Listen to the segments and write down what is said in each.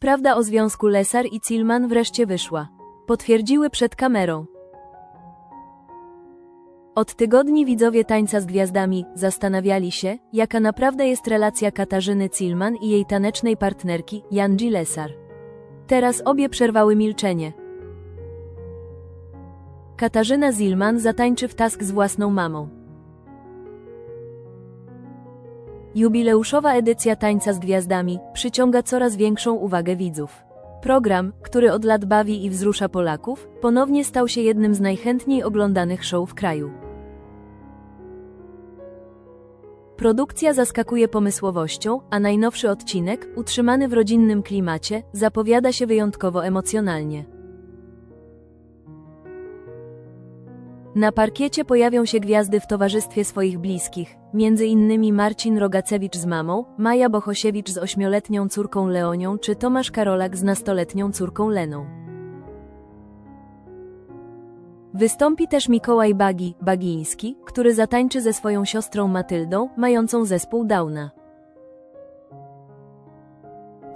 Prawda o związku Lesar i Cilman wreszcie wyszła. Potwierdziły przed kamerą. Od tygodni widzowie tańca z gwiazdami zastanawiali się, jaka naprawdę jest relacja Katarzyny Cilman i jej tanecznej partnerki, Janji Lesar. Teraz obie przerwały milczenie. Katarzyna Zilman zatańczy w task z własną mamą. Jubileuszowa edycja Tańca z Gwiazdami przyciąga coraz większą uwagę widzów. Program, który od lat bawi i wzrusza Polaków, ponownie stał się jednym z najchętniej oglądanych show w kraju. Produkcja zaskakuje pomysłowością, a najnowszy odcinek, utrzymany w rodzinnym klimacie, zapowiada się wyjątkowo emocjonalnie. Na parkiecie pojawią się gwiazdy w towarzystwie swoich bliskich, innymi Marcin Rogacewicz z mamą, Maja Bohosiewicz z ośmioletnią córką Leonią czy Tomasz Karolak z nastoletnią córką Leną. Wystąpi też Mikołaj Bagi, Bagiński, który zatańczy ze swoją siostrą Matyldą, mającą zespół Downa.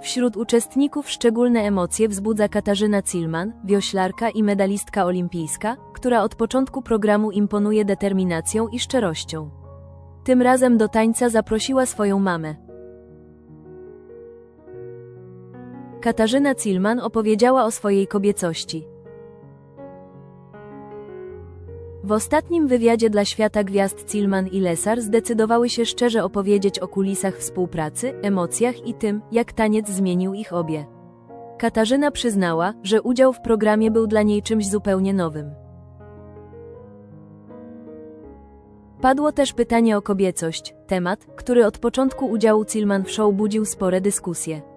Wśród uczestników szczególne emocje wzbudza Katarzyna Cilman, wioślarka i medalistka olimpijska, która od początku programu imponuje determinacją i szczerością. Tym razem do tańca zaprosiła swoją mamę. Katarzyna Cilman opowiedziała o swojej kobiecości. W ostatnim wywiadzie dla Świata Gwiazd Cilman i Lesar zdecydowały się szczerze opowiedzieć o kulisach współpracy, emocjach i tym, jak taniec zmienił ich obie. Katarzyna przyznała, że udział w programie był dla niej czymś zupełnie nowym. Padło też pytanie o kobiecość, temat, który od początku udziału Cilman w show budził spore dyskusje.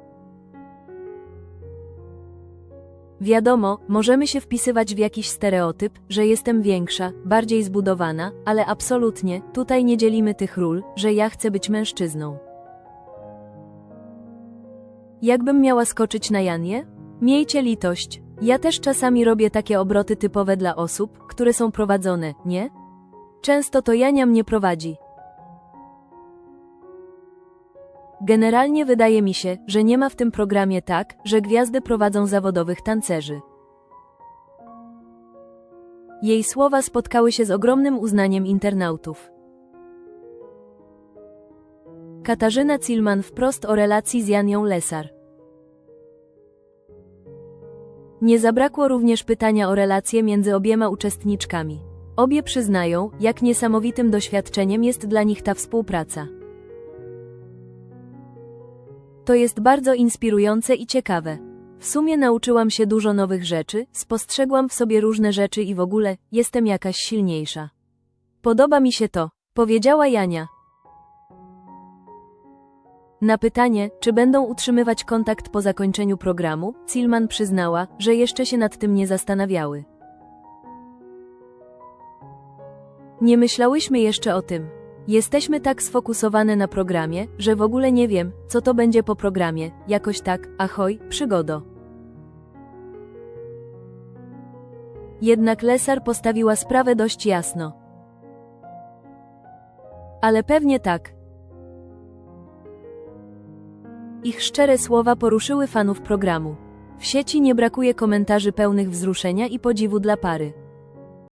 Wiadomo, możemy się wpisywać w jakiś stereotyp, że jestem większa, bardziej zbudowana, ale absolutnie, tutaj nie dzielimy tych ról, że ja chcę być mężczyzną. Jakbym miała skoczyć na Janie? Miejcie litość. Ja też czasami robię takie obroty typowe dla osób, które są prowadzone, nie? Często to Jania mnie prowadzi. Generalnie wydaje mi się, że nie ma w tym programie tak, że gwiazdy prowadzą zawodowych tancerzy. Jej słowa spotkały się z ogromnym uznaniem internautów. Katarzyna Cilman wprost o relacji z Janią Lesar. Nie zabrakło również pytania o relacje między obiema uczestniczkami. Obie przyznają, jak niesamowitym doświadczeniem jest dla nich ta współpraca. To jest bardzo inspirujące i ciekawe. W sumie nauczyłam się dużo nowych rzeczy, spostrzegłam w sobie różne rzeczy i w ogóle jestem jakaś silniejsza. Podoba mi się to, powiedziała Jania. Na pytanie, czy będą utrzymywać kontakt po zakończeniu programu, Cilman przyznała, że jeszcze się nad tym nie zastanawiały. Nie myślałyśmy jeszcze o tym. Jesteśmy tak sfokusowane na programie, że w ogóle nie wiem, co to będzie po programie, jakoś tak, ahoj, przygodo. Jednak Lesar postawiła sprawę dość jasno. Ale pewnie tak. Ich szczere słowa poruszyły fanów programu. W sieci nie brakuje komentarzy pełnych wzruszenia i podziwu dla pary.